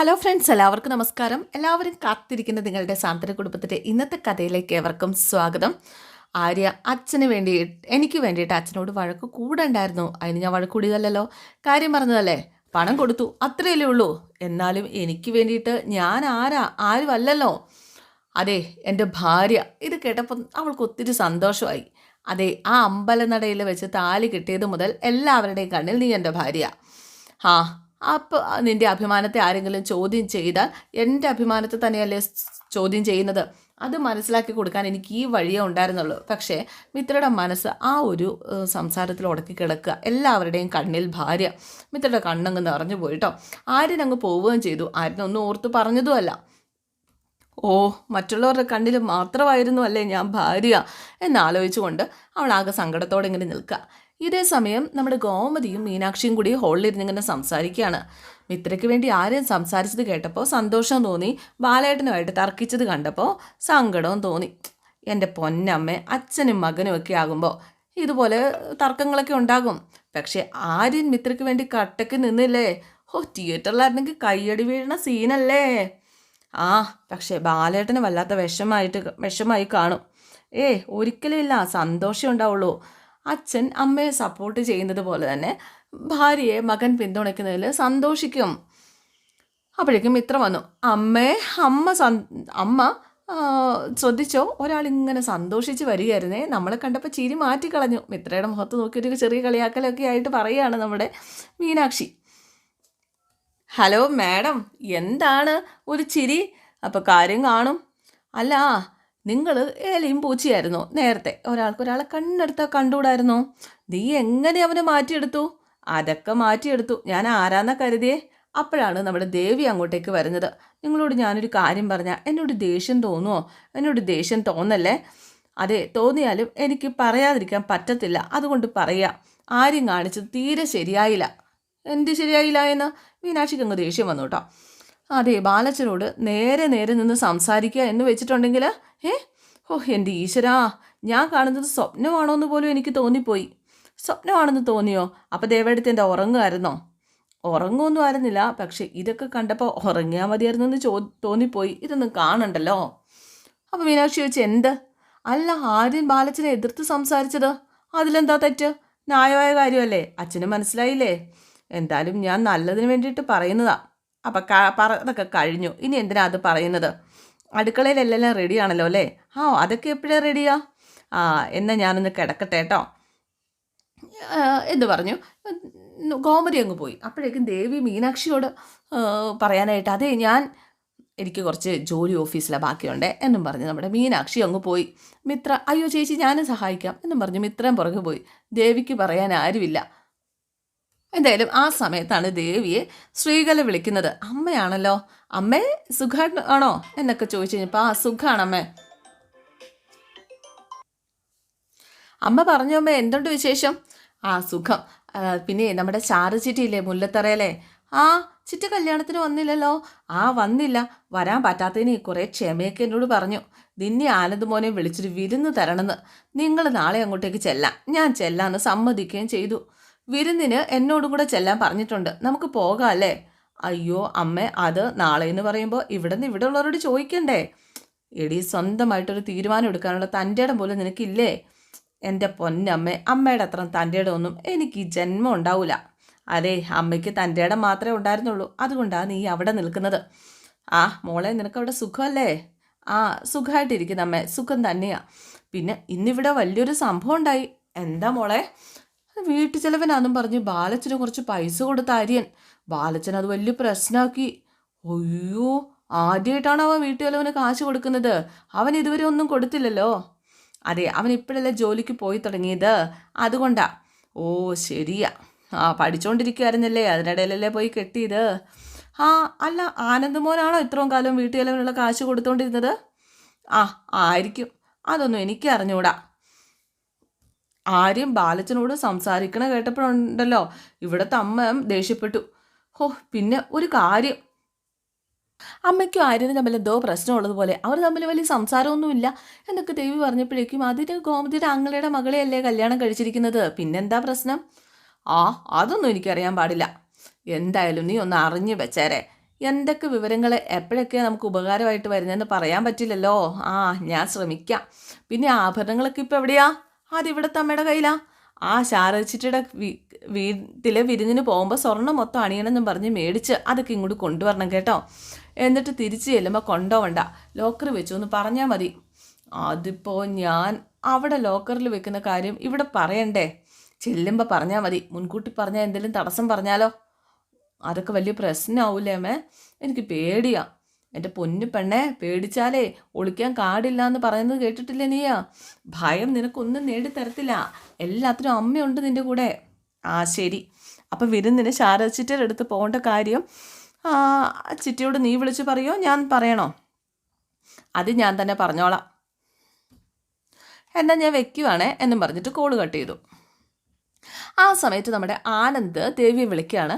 Hello friends എല്ലാവർക്കും നമസ്കാരം. എല്ലാവരും കാത്തിരിക്കുന്ന നിങ്ങളുടെ സാന്ത്വന കുടുംബത്തിന്റെ ഇന്നത്തെ കഥയിലേക്ക് ഏവർക്കും സ്വാഗതം. ആര്യ അച്ഛന് വേണ്ടി എനിക്ക് വേണ്ടിയിട്ട് അച്ഛനോട് വഴക്ക് കൂടണ്ടായിരുന്നു അതിന് ഞാൻ വഴക്ക് കൂടിയതല്ലോ കാര്യം പറഞ്ഞതല്ലേ? പണം കൊടുത്തു. അത്രയല്ലേ ഉള്ളൂ. എന്നാലും എനിക്ക് വേണ്ടിയിട്ട് ഞാൻ ആരാ? ആരുമല്ലല്ലോ. അതെ എന്റെ ഭാര്യ. ഇത് കേട്ടപ്പം അവൾക്ക് ഒത്തിരി സന്തോഷമായി. അതെ ആ അമ്പലനടയിൽ വെച്ച് താലി കിട്ടിയത് മുതൽ എല്ലാവരുടെയും കണ്ണിൽ നീ എന്റെ ഭാര്യ. ആ അപ്പോൾ നിന്റെ അഭിമാനത്തെ ആരെങ്കിലും ചോദ്യം ചെയ്താൽ എന്റെ അഭിമാനത്തെ തന്നെയല്ലേ ചോദ്യം ചെയ്യുന്നത്? അത് മനസ്സിലാക്കി കൊടുക്കാൻ എനിക്ക് ഈ വഴിയേ ഉണ്ടായിരുന്നുള്ളൂ. പക്ഷേ മിത്രയുടെ മനസ്സ് ആ ഒരു സംസാരത്തിൽ ഉടക്കി കിടക്കുക. എല്ലാവരുടെയും കണ്ണിൽ ഭാര്യ. മിത്രയുടെ കണ്ണങ്ങ് നിറഞ്ഞു പോയിട്ടോ ആര്യനങ്ങ് പോവുകയും ചെയ്തു. ആര്യനൊന്നും ഓർത്ത് പറഞ്ഞതുമല്ല. ഓ മറ്റുള്ളവരുടെ കണ്ണിൽ മാത്രമായിരുന്നു അല്ലേ ഞാൻ ഭാര്യ? എന്നാലോചിച്ചുകൊണ്ട് അവൾ ആകെ സങ്കടത്തോടെ ഇങ്ങനെ നിൽക്കുക ഇതേ സമയം നമ്മുടെ ഗോമതിയും മീനാക്ഷിയും കൂടി ഹോളിലിരുന്ന് ഇങ്ങനെ സംസാരിക്കുകയാണ് മിത്രയ്ക്ക് വേണ്ടി ആരെയും സംസാരിച്ചത് കേട്ടപ്പോൾ സന്തോഷം തോന്നി. ബാലേട്ടനുമായിട്ട് തർക്കിച്ചത് കണ്ടപ്പോൾ സങ്കടവും തോന്നി. എന്റെ പൊന്നമ്മ അച്ഛനും മകനും ഒക്കെ ആകുമ്പോൾ ഇതുപോലെ തർക്കങ്ങളൊക്കെ ഉണ്ടാകും. പക്ഷേ ആര്യൻ മിത്രയ്ക്ക് വേണ്ടി കട്ടയ്ക്ക് നിന്നില്ലേ? ഓ തിയേറ്ററിലായിരുന്നെങ്കിൽ കയ്യടി വീഴുന്ന സീനല്ലേ ആ പക്ഷേ ബാലേട്ടന് വല്ലാത്ത വിഷമായിട്ട് വിഷമായി കാണും. ഏ ഒരിക്കലും ഇല്ല സന്തോഷം ഉണ്ടാവുള്ളൂ. അച്ഛൻ അമ്മയെ സപ്പോർട്ട് ചെയ്യുന്നത് പോലെ തന്നെ ഭാര്യയെ മകൻ പിന്തുണയ്ക്കുന്നതിൽ സന്തോഷിക്കും. അപ്പോഴേക്കും ഇത്ര വന്നു. അമ്മേ അമ്മ അമ്മ ശ്രദ്ധിച്ചോ? ഒരാൾ ഇങ്ങനെ സന്തോഷിച്ച് വരികയായിരുന്നേ. നമ്മളെ കണ്ടപ്പോൾ ചിരി മാറ്റിക്കളഞ്ഞു. മിത്രയുടെ മുഖത്ത് നോക്കി ഒരു ചെറിയ കളിയാക്കലൊക്കെ ആയിട്ട് പറയുകയാണ് നമ്മുടെ മീനാക്ഷി. ഹലോ മാഡം എന്താണ് ഒരു ചിരി? അപ്പോൾ കാര്യം കാണും. അല്ല നിങ്ങൾ ഏലയും പൂച്ചയായിരുന്നു നേരത്തെ. ഒരാൾക്ക് ഒരാളെ കണ്ണെടുത്താൽ കണ്ടുകൂടായിരുന്നോ? നീ എങ്ങനെ അവനെ മാറ്റിയെടുത്തു? അതൊക്കെ മാറ്റിയെടുത്തു. ഞാൻ ആരാന്ന കരുതിയേ? അപ്പോഴാണ് നമ്മുടെ ദേവി അങ്ങോട്ടേക്ക് വരുന്നത്. നിങ്ങളോട് ഞാനൊരു കാര്യം പറഞ്ഞാൽ എന്നോട് ദേഷ്യം തോന്നുമോ എന്നോട് ദേഷ്യം തോന്നല്ലേ? അതെ തോന്നിയാലും എനിക്ക് പറയാതിരിക്കാൻ പറ്റത്തില്ല. അതുകൊണ്ട് പറയാം ആരും കാണിച്ചത് തീരെ ശരിയായില്ല. എന്ത് ശരിയായില്ല എന്ന് മീനാക്ഷിക്ക് അങ്ങ് ദേഷ്യം വന്നു കേട്ടോ. അതെ ബാലച്ചനോട് നേരെ നേരെ നിന്ന് സംസാരിക്കുക എന്ന് വെച്ചിട്ടുണ്ടെങ്കിൽ ഏ? ഓ എന്റെ ഈശ്വരാ ഞാൻ കാണുന്നത് സ്വപ്നമാണോ എന്ന് പോലും എനിക്ക് തോന്നിപ്പോയി. സ്വപ്നമാണെന്ന് തോന്നിയോ? അപ്പോൾ എന്റെ ഉറങ്ങുമായിരുന്നോ? ഉറങ്ങുമൊന്നും ആയിരുന്നില്ല പക്ഷെ ഇതൊക്കെ കണ്ടപ്പോൾ ഉറങ്ങിയാൽ മതിയായിരുന്നു എന്ന് ചോ തോന്നിപ്പോയി. ഇതൊന്നും കാണണ്ടല്ലോ. അപ്പോൾ മീനാക്ഷി ചോദിച്ചു എന്ത്? അല്ല ആര്യൻ ബാലച്ചനെ എതിർത്ത് സംസാരിച്ചത്? അതിലെന്താ തെറ്റ്? ന്യായമായ കാര്യമല്ലേ? അച്ഛന് മനസ്സിലായില്ലേ? എന്തായാലും ഞാൻ നല്ലതിന് വേണ്ടിയിട്ട് പറയുന്നതാ. അപ്പം ക പറഞ്ഞതൊക്കെ കഴിഞ്ഞു. ഇനി എന്തിനാ അത് പറയുന്നത്? അടുക്കളയിലെല്ലാം റെഡിയാണല്ലോ അല്ലേ? ആ അതൊക്കെ എപ്പോഴാണ് റെഡിയാ ആ? എന്നാൽ ഞാനൊന്ന് കിടക്കട്ടെ കേട്ടോ. എന്ന് പറഞ്ഞു? ഗോമതി അങ്ങ് പോയി. അപ്പോഴേക്കും ദേവി മീനാക്ഷിയോട് പറയാനായിട്ട് അതേ ഞാൻ എനിക്ക് കുറച്ച് ജോലി ഓഫീസിലെ ബാക്കിയുണ്ട് എന്നും പറഞ്ഞ് നമ്മുടെ മീനാക്ഷി അങ്ങ് പോയി. മിത്ര അയ്യോ ചേച്ചി ഞാനും സഹായിക്കാം എന്നും പറഞ്ഞ് മിത്രൻ പുറകെ പോയി. ദേവിക്ക് പറയാൻ ആരുമില്ല. എന്തായാലും ആ സമയത്താണ് ദേവിയെ ശ്രീകല വിളിക്കുന്നത്. അമ്മയാണല്ലോ. അമ്മേ സുഖാണോ ആണോ? എന്നൊക്കെ ചോദിച്ചു കഴിഞ്ഞപ്പോൾ ആ സുഖാണ് അമ്മേ. അമ്മ പറഞ്ഞു അമ്മ എന്തുണ്ട് വിശേഷം? ആ സുഖം. പിന്നെ നമ്മുടെ ചാറ് ചിറ്റിയില്ലേ മുല്ലത്തറയല്ലേ ആ ചിറ്റ കല്യാണത്തിന് വന്നില്ലല്ലോ. ആ വന്നില്ല. വരാൻ പറ്റാത്തതിന് കുറേ ക്ഷമയൊക്കെ എന്നോട് പറഞ്ഞു. നിന്നെ ആനന്ദ് മോനെ വിളിച്ചിട്ട് വിരുന്ന് തരണമെന്ന്. നിങ്ങൾ നാളെ അങ്ങോട്ടേക്ക് ചെല്ലാം. ഞാൻ ചെല്ലാന്ന് സമ്മതിക്കുകയും ചെയ്തു. വിരുന്നിന് എന്നോടും കൂടെ ചെല്ലാൻ പറഞ്ഞിട്ടുണ്ട്. നമുക്ക് പോകാം അല്ലേ അയ്യോ അമ്മ അത് നാളെ എന്ന് പറയുമ്പോൾ ഇവിടെ നിന്ന് ഇവിടെ ഉള്ളവരോട് ചോദിക്കണ്ടേ? എടി സ്വന്തമായിട്ടൊരു തീരുമാനം എടുക്കാനുള്ള തന്റെ ഇടം പോലും നിനക്കില്ലേ? എന്റെ പൊന്നമ്മ അമ്മയുടെ അത്ര തന്റെ ഇടമൊന്നും എനിക്ക് ഈ ജന്മം ഉണ്ടാവില്ല അതെ അമ്മയ്ക്ക് തന്റെ ഇടം മാത്രമേ ഉണ്ടായിരുന്നുള്ളൂ. അതുകൊണ്ടാണ് നീ അവിടെ നിൽക്കുന്നത്. ആ മോളെ നിനക്ക് അവിടെ സുഖമല്ലേ? ആ സുഖമായിട്ടിരിക്കുന്ന അമ്മ സുഖം തന്നെയാ. പിന്നെ ഇന്നിവിടെ വലിയൊരു സംഭവം ഉണ്ടായി. എന്താ മോളെ? വീട്ടു ചെലവിനാന്നും പറഞ്ഞ് ബാലച്ചന് കുറച്ച് പൈസ കൊടുത്ത ആര്യൻ ബാലച്ചൻ അത് വലിയ പ്രശ്നമാക്കി അയ്യോ ആദ്യമായിട്ടാണ് അവൻ വീട്ടു ചെലവന് കാശ് കൊടുക്കുന്നത്? അവൻ ഇതുവരെ ഒന്നും കൊടുത്തില്ലല്ലോ. അതെ അവൻ ഇപ്പോഴല്ലേ ജോലിക്ക് പോയി തുടങ്ങിയത്? അതുകൊണ്ടാ. ഓ ശരിയാ. ആ പഠിച്ചുകൊണ്ടിരിക്കുമായിരുന്നല്ലേ അതിനിടയിലല്ലേ പോയി കെട്ടിയത്? ആ അല്ല ആനന്ദമോനാണോ ഇത്രയും കാലം വീട്ടു ചെലവിനുള്ള കാശ് കൊടുത്തോണ്ടിരുന്നത്? ആ ആയിരിക്കും. അതൊന്നും എനിക്ക് അറിഞ്ഞൂടാ ആര്യം ബാലച്ചനോട് സംസാരിക്കണ കേട്ടപ്പോഴുണ്ടല്ലോ. ഇവിടുത്തെ അമ്മ ദേഷ്യപ്പെട്ടു. ഹോ പിന്നെ ഒരു കാര്യം. അമ്മയ്ക്കും ആര്യനും തമ്മിൽ എന്തോ പ്രശ്നമുള്ളതുപോലെ അവർ തമ്മിൽ വലിയ സംസാരമൊന്നുമില്ല എന്നൊക്കെ ദേവി പറഞ്ഞപ്പോഴേക്കും അതിന് ഗോമതിയുടെ അങ്ങളയുടെ മകളെയല്ലേ കല്യാണം കഴിച്ചിരിക്കുന്നത്. പിന്നെന്താ പ്രശ്നം? ആ അതൊന്നും എനിക്കറിയാൻ പാടില്ല. എന്തായാലും നീ ഒന്ന് അറിഞ്ഞു വെച്ചേരെ. എന്തൊക്കെ വിവരങ്ങൾ എപ്പോഴൊക്കെ നമുക്ക് ഉപകാരമായിട്ട് വരുന്നതെന്ന് പറയാൻ പറ്റില്ലല്ലോ. ആ ഞാൻ ശ്രമിക്കാം. പിന്നെ ആഭരണങ്ങളൊക്കെ ഇപ്പോൾ എവിടെയാ? അതിവിടുത്തെ അമ്മയുടെ കയ്യിലാ. ആ ശാരദച്ചിട്ടിയുടെ വീട്ടിൽ വിരുന്നിന് പോകുമ്പോൾ സ്വർണം മൊത്തം അണിയണമെന്നും പറഞ്ഞ് മേടിച്ച് അതൊക്കെ ഇങ്ങോട്ട് കൊണ്ടുവരണം കേട്ടോ. എന്നിട്ട് തിരിച്ച് ചെല്ലുമ്പോൾ കൊണ്ടുപോവണ്ട ലോക്കർ വെച്ചു എന്ന് പറഞ്ഞാൽ മതി. അതിപ്പോൾ ഞാൻ അവിടെ ലോക്കറിൽ വെക്കുന്ന കാര്യം ഇവിടെ പറയണ്ടേ? ചെല്ലുമ്പോൾ പറഞ്ഞാൽ മതി. മുൻകൂട്ടി പറഞ്ഞാൽ എന്തെങ്കിലും തടസ്സം പറഞ്ഞാലോ? അതൊക്കെ വലിയ പ്രശ്നമാവൂലേ അമ്മേ? എനിക്ക് പേടിയാ. എന്റെ പൊന്നു പെണ്ണേ പേടിച്ചാലേ ഒളിക്കാൻ കാടില്ല എന്ന് പറയുന്നത് കേട്ടിട്ടില്ലേ നീയാ? ഭയം നിനക്കൊന്നും നേടിത്തരത്തില്ല. എല്ലാത്തിനും അമ്മയുണ്ട് നിന്റെ കൂടെ. ആ ശരി. അപ്പം വിരുന്നിന് ശാരദ ചിറ്റയുടെ അടുത്ത് പോകേണ്ട കാര്യം ചിറ്റയോട് നീ വിളിച്ച് പറയോ? ഞാൻ പറയണോ? അത് ഞാൻ തന്നെ പറഞ്ഞോളാം. എന്നാൽ ഞാൻ വെക്കുവാണേ എന്നും പറഞ്ഞിട്ട് കോൾ കട്ട് ചെയ്തു. ആ സമയത്ത് നമ്മുടെ ആനന്ദ് ദേവിയെ വിളിക്കുകയാണ്.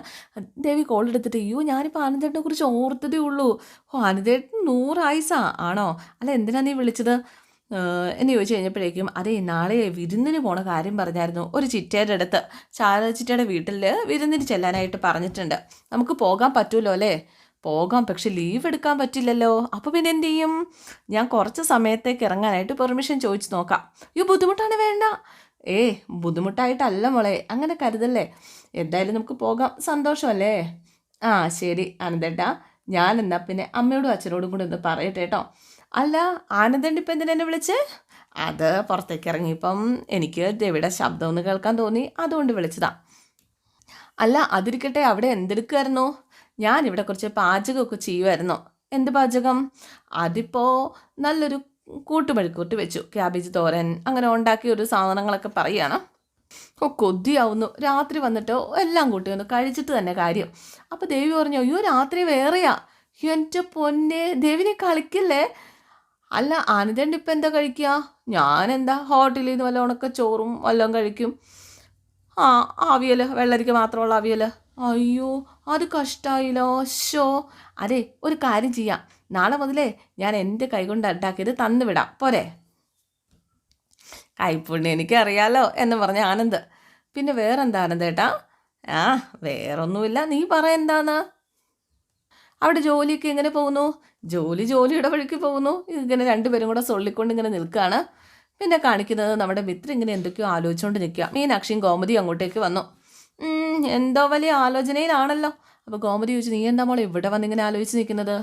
ദേവി കോൾ എടുത്തിട്ട് അയ്യോ ഞാനിപ്പോൾ ആനന്ദേട്ടനെ കുറിച്ച് ഓർത്തതേ ഉള്ളൂ. ഓ ആനന്ദേട്ടൻ നൂറായിസാ ആണോ? അല്ല എന്തിനാ നീ വിളിച്ചത്? എന്ന് ചോദിച്ചു കഴിഞ്ഞപ്പോഴേക്കും അതേ നാളെ വിരുന്നിന് പോണ കാര്യം പറഞ്ഞായിരുന്നു ഒരു ചിറ്റയുടെ അടുത്ത്. ചാര ചിറ്റയുടെ വീട്ടിൽ വിരുന്നിന് ചെല്ലാനായിട്ട് പറഞ്ഞിട്ടുണ്ട്. നമുക്ക് പോകാൻ പറ്റുമല്ലോ അല്ലേ? പോകാം പക്ഷെ ലീവ് എടുക്കാൻ പറ്റില്ലല്ലോ. അപ്പോൾ പിന്നെ എന്ത് ചെയ്യും? ഞാൻ കുറച്ച് സമയത്തേക്ക് ഇറങ്ങാനായിട്ട് പെർമിഷൻ ചോദിച്ചു നോക്കാം. അയ്യോ ബുദ്ധിമുട്ടാണ് വേണ്ട. ഏ ബുദ്ധിമുട്ടായിട്ടല്ല മോളെ. അങ്ങനെ കരുതല്ലേ? എന്തായാലും നമുക്ക് പോകാം. സന്തോഷമല്ലേ? ആ ശരി ആനന്ദേട്ടാ ഞാൻ എന്നാ പിന്നെ അമ്മയോടും അച്ഛനോടും കൂടെ ഒന്ന് പറയട്ടെ കേട്ടോ. അല്ല ആനന്ദൻ ഇപ്പം എന്തിനെന്നെ വിളിച്ച്? അത് പുറത്തേക്ക് ഇറങ്ങിയപ്പം എനിക്ക് രവിയുടെ ശബ്ദം ഒന്ന് കേൾക്കാൻ തോന്നി. അതുകൊണ്ട് വിളിച്ചതാ. അല്ല അതിരിക്കട്ടെ അവിടെ എന്തെടുക്കുമായിരുന്നു ഞാൻ ഇവിടെ കുറച്ച് പാചകമൊക്കെ ചെയ്യുമായിരുന്നു എന്ത് പാചകം? അതിപ്പോൾ നല്ലൊരു കൂട്ടുമെഴുക്കൂട്ട് വെച്ചു. ക്യാബേജ് തോരൻ അങ്ങനെ ഉണ്ടാക്കിയ ഒരു സാധനങ്ങളൊക്കെ പറയുകയാണ്. ഓ കൊതിയാവുന്നു. രാത്രി വന്നിട്ട് എല്ലാം കൂട്ടി വന്നു കഴിച്ചിട്ട് തന്നെ കാര്യം. അപ്പോൾ ദേവി പറഞ്ഞു അയ്യോ രാത്രി വേറെയാ. എന്റെ പൊന്നെ ദേവിനെ കളിക്കില്ലേ? അല്ല ആനന്ദേണ്ട ഇപ്പം എന്താ കഴിക്കുക എന്താ ഹോട്ടലിൽ നിന്ന് വല്ല ഉണക്ക ചോറും വല്ലതും കഴിക്കും. ആ അവിയൽ വെള്ളരിക്ക മാത്രമുള്ള അവിയൽ അയ്യോ അത് കഷ്ടായില്ലോ? ഷോ അതെ ഒരു കാര്യം ചെയ്യാം. നാളെ മുതലേ ഞാൻ എന്റെ കൈകൊണ്ട് ഉണ്ടാക്കിയത് തന്നുവിടാം പോരെ? കൈപ്പുണ്യം എനിക്കറിയാലോ എന്ന് പറഞ്ഞ ആനന്ദ്. പിന്നെ വേറെന്താ ആനന്ദേട്ടാ ആ വേറൊന്നുമില്ല. നീ പറ എന്താന്ന്? അവിടെ ജോലിയൊക്കെ എങ്ങനെ പോകുന്നു? ജോലി ജോലിയുടെ വഴിക്ക് പോകുന്നു. ഇങ്ങനെ രണ്ടുപേരും കൂടെ സൊള്ളിക്കൊണ്ട് ഇങ്ങനെ നിൽക്കുകയാണ് പിന്നെ കാണിക്കുന്നത് നമ്മുടെ മിത്ര ഇങ്ങനെ എന്തൊക്കെയോ ആലോചിച്ചുകൊണ്ട് നിൽക്കുക മീനാക്ഷിയും ഗോമതി അങ്ങോട്ടേക്ക് വന്നു. എന്തോ വലിയ ആലോചനയിലാണല്ലോ. അപ്പോൾ ഗോമതി ചോദിച്ചു നീ എന്താ മോളെ ഇവിടെ വന്നിങ്ങനെ ആലോചിച്ച് നിൽക്കുന്നത്?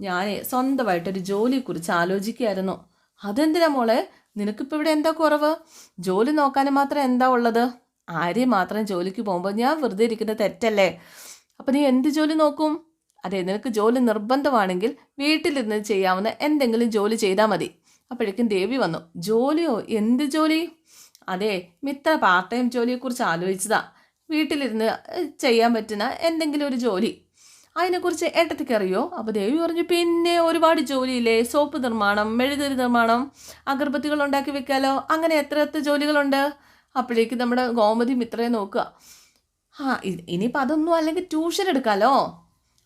ഞാൻ സ്വന്തമായിട്ടൊരു ജോലിയെക്കുറിച്ച് ആലോചിക്കുകയായിരുന്നു. അതെന്തിനാ മോളെ? നിനക്കിപ്പോൾ ഇവിടെ എന്താ കുറവ്? ജോലി നോക്കാൻ മാത്രം എന്താ ഉള്ളത്? ആരെയും മാത്രം ജോലിക്ക് പോകുമ്പോൾ ഞാൻ വെറുതെ ഇരിക്കുന്ന തെറ്റല്ലേ? അപ്പം നീ എന്ത് ജോലി നോക്കും? അതെ നിനക്ക് ജോലി നിർബന്ധമാണെങ്കിൽ വീട്ടിലിരുന്ന് ചെയ്യാവുന്ന എന്തെങ്കിലും ജോലി ചെയ്താൽ മതി. അപ്പോഴേക്കും ദേവി വന്നു. ജോലിയോ? എന്ത് ജോലി? അതെ മിത്ര പാർട്ട് ടൈം ജോലിയെക്കുറിച്ച് ആലോചിച്ചതാ. വീട്ടിലിരുന്ന് ചെയ്യാൻ പറ്റുന്ന എന്തെങ്കിലും ഒരു ജോലി. അതിനെക്കുറിച്ച് ഏട്ടത്തിക്ക് അറിയോ? അപ്പോൾ ദേവി പറഞ്ഞു പിന്നെ ഒരുപാട് ജോലിയില്ലേ? സോപ്പ് നിർമ്മാണം മെഴുകുതിരി നിർമ്മാണം അഗർബത്തികൾ ഉണ്ടാക്കി വെക്കാലോ? അങ്ങനെ എത്ര എത്ര ജോലികളുണ്ട്? അപ്പോഴേക്ക് നമ്മുടെ ഗോമതി മിത്രയെ നോക്കുക. ആ ഇനിയിപ്പോൾ അതൊന്നും അല്ലെങ്കിൽ ട്യൂഷൻ എടുക്കാലോ?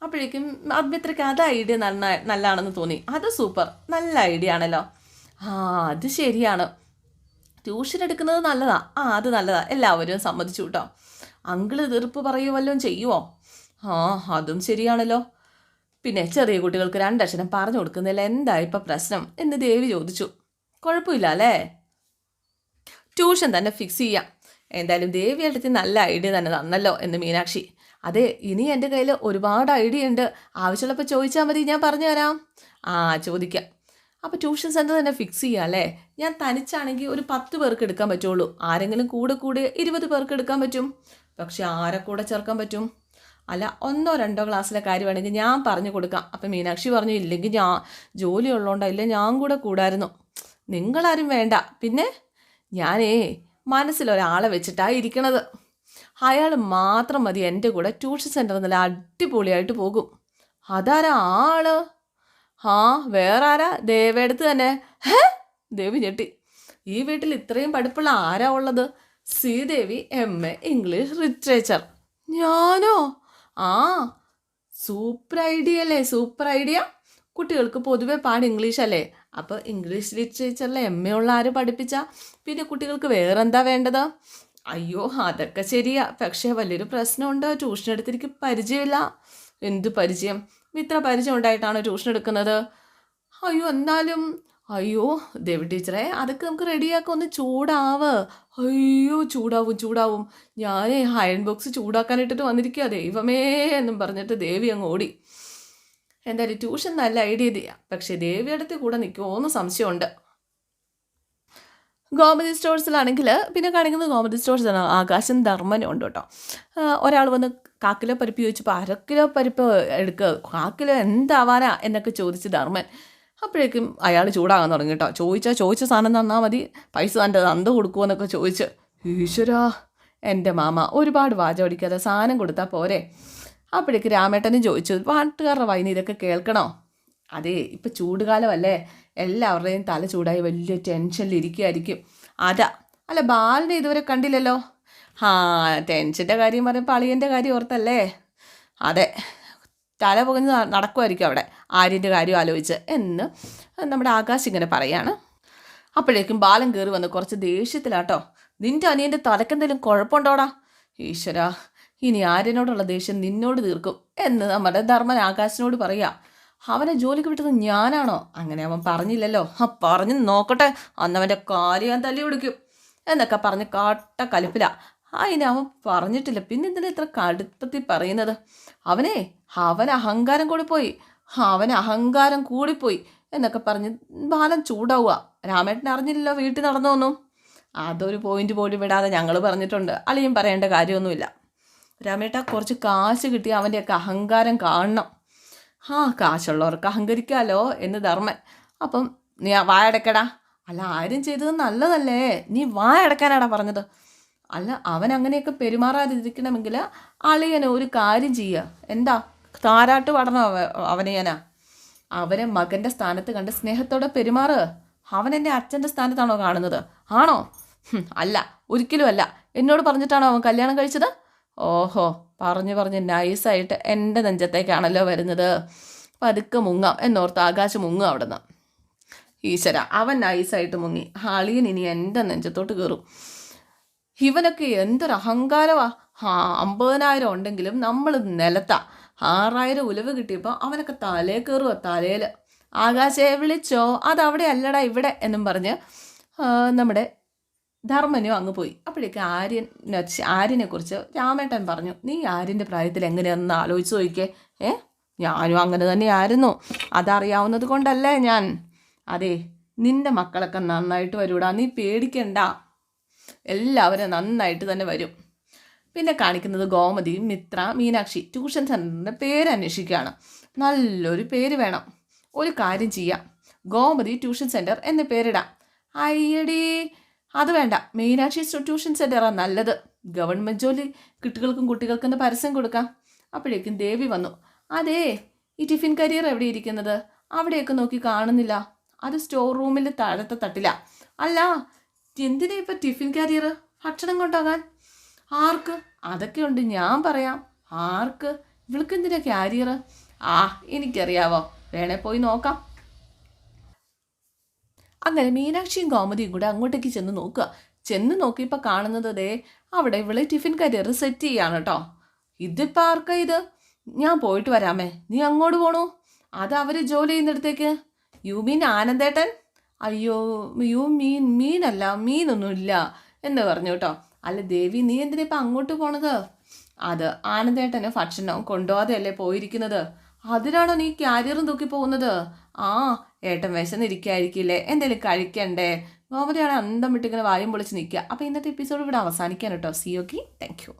അപ്പോഴേക്കും മിത്രയ്ക്ക് അത് ഐഡിയ നന്ന നല്ലതാണെന്ന് തോന്നി. അത് സൂപ്പർ. നല്ല ഐഡിയ ആണല്ലോ. ആ അത് ശരിയാണ്. ട്യൂഷൻ എടുക്കുന്നത് നല്ലതാ. ആ അത് നല്ലതാ. എല്ലാവരും സമ്മതിച്ചു കേട്ടോ. അങ്കിൾ തീർപ്പ് പറയുമല്ലോ ചെയ്യുമോ ആ അതും ശരിയാണല്ലോ. പിന്നെ ചെറിയ കുട്ടികൾക്ക് രണ്ടക്ഷരം പറഞ്ഞു കൊടുക്കുന്നില്ല എന്താ ഇപ്പം പ്രശ്നം എന്ന് ദേവി ചോദിച്ചു. കുഴപ്പമില്ല അല്ലേ? ട്യൂഷൻ തന്നെ ഫിക്സ് ചെയ്യാം. എന്തായാലും ദേവി അടുത്ത് നല്ല ഐഡിയ തന്നെ തന്നല്ലോ എന്ന് മീനാക്ഷി. അതെ ഇനി എന്റെ കയ്യിൽ ഒരുപാട് ഐഡിയ ഉണ്ട്. ആവശ്യമുള്ളപ്പോൾ ചോദിച്ചാൽ മതി ഞാൻ പറഞ്ഞു തരാം. ആ ചോദിക്കാം. അപ്പോൾ ട്യൂഷൻ സെന്റർ തന്നെ ഫിക്സ് ചെയ്യാം അല്ലേ? ഞാൻ തനിച്ചാണെങ്കിൽ ഒരു പത്ത് പേർക്ക് എടുക്കാൻ പറ്റുള്ളൂ. ആരെങ്കിലും കൂടെ കൂടെ ഇരുപത് പേർക്ക് എടുക്കാൻ പറ്റും. പക്ഷെ ആരെ കൂടെ ചേർക്കാൻ പറ്റും? അല്ല ഒന്നോ രണ്ടോ ക്ലാസ്സിലെ കാര്യമാണെങ്കിൽ ഞാൻ പറഞ്ഞു കൊടുക്കാം. അപ്പം മീനാക്ഷി പറഞ്ഞു ഇല്ലെങ്കിൽ ഞാൻ ജോലി ഉള്ളതുകൊണ്ടോ ഇല്ല ഞാൻ കൂടെ കൂടായിരുന്നു. നിങ്ങളാരും വേണ്ട. പിന്നെ ഞാനേ മനസ്സിലൊരാളെ വെച്ചിട്ടാണ് ഇരിക്കണത്. അയാൾ മാത്രം മതി എന്റെ കൂടെ ട്യൂഷൻ സെന്ററിൽ നല്ല അടിപൊളിയായിട്ട് പോകും. അതാരാ ആൾ? ആ വേറെ ആരാ ദേവയടുത്ത് തന്നെ ദേവി ഞെട്ടി. ഈ വീട്ടിൽ ഇത്രയും പഠിപ്പുള്ള ആരാ ഉള്ളത്? Sridevi M A English literature. ഞാനോ? ആ സൂപ്പർ ഐഡിയ അല്ലേ? സൂപ്പർ ഐഡിയ കുട്ടികൾക്ക് പൊതുവെ പാട് ഇംഗ്ലീഷ് അല്ലേ? അപ്പോൾ ഇംഗ്ലീഷ് ലിറ്ററേച്ചറിൽ എം എ ഉള്ള ആര് പഠിപ്പിച്ച? പിന്നെ കുട്ടികൾക്ക് വേറെന്താ വേണ്ടത്? അയ്യോ അതൊക്കെ ശരിയാ. പക്ഷേ വലിയൊരു പ്രശ്നമുണ്ട്. ട്യൂഷൻ എടുത്തിരിക്കും പരിചയമില്ല. എന്ത് പരിചയം? ഇത്ര പരിചയം ഉണ്ടായിട്ടാണ് ട്യൂഷൻ എടുക്കുന്നത്? അയ്യോ എന്നാലും അയ്യോ ദേവി ടീച്ചറെ അതൊക്കെ നമുക്ക് റെഡിയാക്കാം ഒന്ന് ചൂടാവ്. അയ്യോ ചൂടാവും ചൂടാവും. ഞാൻ അയൺ ബോക്സ് ചൂടാക്കാനിട്ടിട്ട് വന്നിരിക്കുക ദൈവമേ എന്നും പറഞ്ഞിട്ട് ദേവി അങ്ങ് ഓടി. എന്തായാലും ട്യൂഷൻ നല്ല ഐഡിയ ചെയ്യാം പക്ഷേ ദേവിയടുത്ത് കൂടെ നിൽക്കുമോന്ന് സംശയമുണ്ട്. ഗോമതി സ്റ്റോഴ്സിലാണെങ്കിൽ പിന്നെ കാണിക്കുന്നത് ഗോമതി സ്റ്റോഴ്സ് ആണ് ആകാശം ധർമ്മനും ഉണ്ട് കേട്ടോ. ഒരാൾ വന്ന് കാക്കിലോ പരിപ്പ് ചോദിച്ചപ്പോൾ അര കിലോ പരിപ്പ് എടുക്കുക കാക്കിലോ എന്താവാനാ എന്നൊക്കെ ചോദിച്ച് ധർമ്മൻ. അപ്പോഴേക്കും അയാൾ ചൂടാകാൻ തുടങ്ങി കേട്ടോ ചോദിച്ചാൽ ചോദിച്ച സാധനം തന്നാൽ മതി. പൈസ തന്റെ തന്ത കൊടുക്കുമെന്നൊക്കെ ചോദിച്ച് ഈശ്വരാ എന്റെ മാമ ഒരുപാട് വാചോടിക്കാതെ സാധനം കൊടുത്താൽ പോരെ? അപ്പോഴേക്ക് രാമേട്ടനും ചോദിച്ചു പാട്ടുകാരുടെ വൈന്ന് ഇതൊക്കെ കേൾക്കണോ? അതെ ഇപ്പം ചൂടുകാലമല്ലേ. എല്ലാവരുടെയും തല ചൂടായി വലിയ ടെൻഷനിൽ ഇരിക്കുകയായിരിക്കും അതാ അല്ല ബാലിനെ ഇതുവരെ കണ്ടില്ലല്ലോ? ആ ടെൻഷന്റെ കാര്യം പറയുമ്പോൾ അളിയന്റെ കാര്യം ഓർത്തല്ലേ? അതെ. തല പുകഞ്ഞ് നടക്കുമായിരിക്കും അവിടെ ആര്യന്റെ കാര്യം ആലോചിച്ച് എന്ന് നമ്മുടെ ആകാശ് ഇങ്ങനെ പറയാണ്. അപ്പോഴേക്കും ബാലൻ കയറി വന്ന് കുറച്ച് ദേഷ്യത്തിലാട്ടോ. നിന്റെ അനിയന്റെ തലക്കെന്തെങ്കിലും കുഴപ്പമുണ്ടോടാ? ഈശ്വര ഇനി ആര്യനോടുള്ള ദേഷ്യം നിന്നോട് തീർക്കും എന്ന് നമ്മുടെ ധർമ്മൻ ആകാശിനോട് പറയാ. അവനെ ജോലിക്ക് വിട്ടത് ഞാനാണോ? അങ്ങനെ അവൻ പറഞ്ഞില്ലല്ലോ. ആ പറഞ്ഞു നോക്കട്ടെ. അന്നവന്റെ കാര്യം ഞാൻ തല്ലി പിടിക്കും എന്നൊക്കെ പറഞ്ഞ് കാട്ട കലിപ്പില. അതിന് അവൻ പറഞ്ഞിട്ടില്ല. പിന്നെ എന്തിനാ ഇത്ര കടുപ്പത്തിൽ പറയുന്നത്? അവനെ അവൻ അഹങ്കാരം കൂടിപ്പോയി പോയി. അവൻ അഹങ്കാരം കൂടിപ്പോയി എന്നൊക്കെ പറഞ്ഞ് ബാലൻ ചൂടാവുക. രാമേട്ടൻ അറിഞ്ഞില്ലല്ലോ വീട്ടിൽ നടന്നൊന്നും. അതൊരു പോയിന്റ് പോലും വിടാതെ ഞങ്ങൾ പറഞ്ഞിട്ടുണ്ട്. അളിയും പറയേണ്ട കാര്യമൊന്നുമില്ല. രാമേട്ട കുറച്ച് കാശ് കിട്ടി അവന്റെയൊക്കെ അഹങ്കാരം കാണണം. ആ കാശുള്ളവർക്ക് അഹങ്കരിക്കാമല്ലോ എന്ന് ധർമ്മൻ. അപ്പം നീ വായടക്കടാ. അല്ല ആരും ചെയ്തത് നല്ലതല്ലേ? നീ വായടക്കാനാടാ പറഞ്ഞത്. അല്ല അവൻ അങ്ങനെയൊക്കെ പെരുമാറാതിരിക്കണമെങ്കിൽ അളിയനെ ഒരു കാര്യം ചെയ്യുക എന്താ? താരാട്ട് പാടണം അവനെ ഞാനാ അവനെ മകന്റെ സ്ഥാനത്ത് കണ്ട് സ്നേഹത്തോടെ പെരുമാറുക അവൻ എന്റെ അച്ഛന്റെ സ്ഥാനത്താണോ കാണുന്നത്? ആണോ? അല്ല ഒരിക്കലും അല്ല. എന്നോട് പറഞ്ഞിട്ടാണോ അവൻ കല്യാണം കഴിച്ചത്? ഓഹോ പറഞ്ഞു പറഞ്ഞ് നൈസായിട്ട് എന്റെ നെഞ്ചത്തേക്കാണല്ലോ വരുന്നത്. പതുക്കെ മുങ്ങാം എന്നോർത്ത് ആകാശം മുങ്ങും അവിടെ നിന്ന് ഈശ്വര അവൻ നൈസായിട്ട് മുങ്ങി. ഹാളിയൻ ഇനി എന്റെ നെഞ്ചത്തോട്ട് കയറും ഇവനൊക്കെ എന്തൊരു അഹങ്കാരമാ ആ അമ്പതിനായിരം ഉണ്ടെങ്കിലും നമ്മൾ നിലത്താ. ആറായിരം ഉലവ് കിട്ടിയപ്പോൾ അവനൊക്കെ തലേ കയറുക തലയിൽ ആകാശയെ വിളിച്ചോ അതവിടെ അല്ലടാ ഇവിടെ എന്നും പറഞ്ഞ് നമ്മുടെ ധർമ്മനും അങ്ങ് പോയി. അപ്പോഴേക്ക് ആര്യൻ ആര്യനെ കുറിച്ച് രാമേട്ടൻ പറഞ്ഞു നീ ആര്യന്റെ പ്രായത്തിൽ എങ്ങനെയാണെന്ന് ആലോചിച്ച് നോക്കിക്കേ. ഏ? ഞാനും അങ്ങനെ തന്നെയായിരുന്നു. അതറിയാവുന്നത് കൊണ്ടല്ലേ ഞാൻ. അതെ നിന്റെ മക്കളൊക്കെ നന്നായിട്ട് വരൂടാ. നീ പേടിക്കണ്ട. എല്ലാവരും നന്നായിട്ട് തന്നെ വരും. പിന്നെ കാണിക്കുന്നത് ഗോമതി മിത്ര മീനാക്ഷി ട്യൂഷൻ സെന്ററിന്റെ പേര് അന്വേഷിക്കുകയാണ്. നല്ലൊരു പേര് വേണം. ഒരു കാര്യം ചെയ്യാം. ഗോമതി ട്യൂഷൻ സെന്റർ എന്ന് പേരിടാം. അയ്യടി അത് വേണ്ട. മീനാക്ഷി ട്യൂഷൻ സെന്ററാണ് നല്ലത്. ഗവൺമെന്റ് ജോലി കുട്ടികൾക്കും കുട്ടികൾക്കും എന്ന് പരസ്യം കൊടുക്കാം. അപ്പോഴേക്കും ദേവി വന്നു. അതേ ഈ ടിഫിൻ കരിയർ എവിടെ ഇരിക്കുന്നത്? അവിടെയൊക്കെ നോക്കി കാണുന്നില്ല. അത് സ്റ്റോർ റൂമിൽ താഴത്തെ തട്ടില്ല അല്ല എന്തിനാ ഇപ്പം ടിഫിൻ കാരിയർ ഭക്ഷണം കൊണ്ടാകാൻ ആർക്ക്? അതൊക്കെ ഉണ്ട് ഞാൻ പറയാം. ആർക്ക്? ഇവൾക്ക് എന്തിനാ കാരിയർ ആ എനിക്കറിയാവോ. വേണേ പോയി നോക്കാം. അങ്ങനെ മീനാക്ഷിയും കോമതിയും കൂടെ അങ്ങോട്ടേക്ക് ചെന്ന് നോക്കുക. ചെന്ന് നോക്കിയപ്പോൾ കാണുന്നത് ദേ അവിടെ ഇവളെ ടിഫിൻ കരിയർ സെറ്റ് ചെയ്യാണ് കേട്ടോ ഇതിപ്പോൾ ആർക്കാ ഇത്? ഞാൻ പോയിട്ട് വരാമേ. നീ അങ്ങോട്ട് പോണു. അത് അവർ ജോലി ചെയ്യുന്നിടത്തേക്ക്. You mean ആനന്ദേട്ടൻ? അയ്യോ യു മീൻ മീനല്ല മീനൊന്നുമില്ല എന്ന് പറഞ്ഞു കേട്ടോ. അല്ല ദേവി നീ എന്തിനാ ഇപ്പം അങ്ങോട്ട് പോണത്? അത് ആനന്ദേട്ടന് ഭക്ഷണം കൊണ്ടുപോകാതെയല്ലേ പോയിരിക്കുന്നത്? അതിനാണോ നീ ക്യാരിയറും തൂക്കി പോകുന്നത്? ആ ഏട്ടൻ വിശന്നിരിക്കായിരിക്കില്ലേ? എന്തെങ്കിലും കഴിക്കണ്ടേ? ഗോമതിയാണ് അന്തം വിട്ടിങ്ങനെ വായും പൊളിച്ച് നിൽക്കുക. അപ്പോൾ ഇന്നത്തെ എപ്പിസോഡ് ഇവിടെ അവസാനിക്കാൻ കേട്ടോ. C okay thank you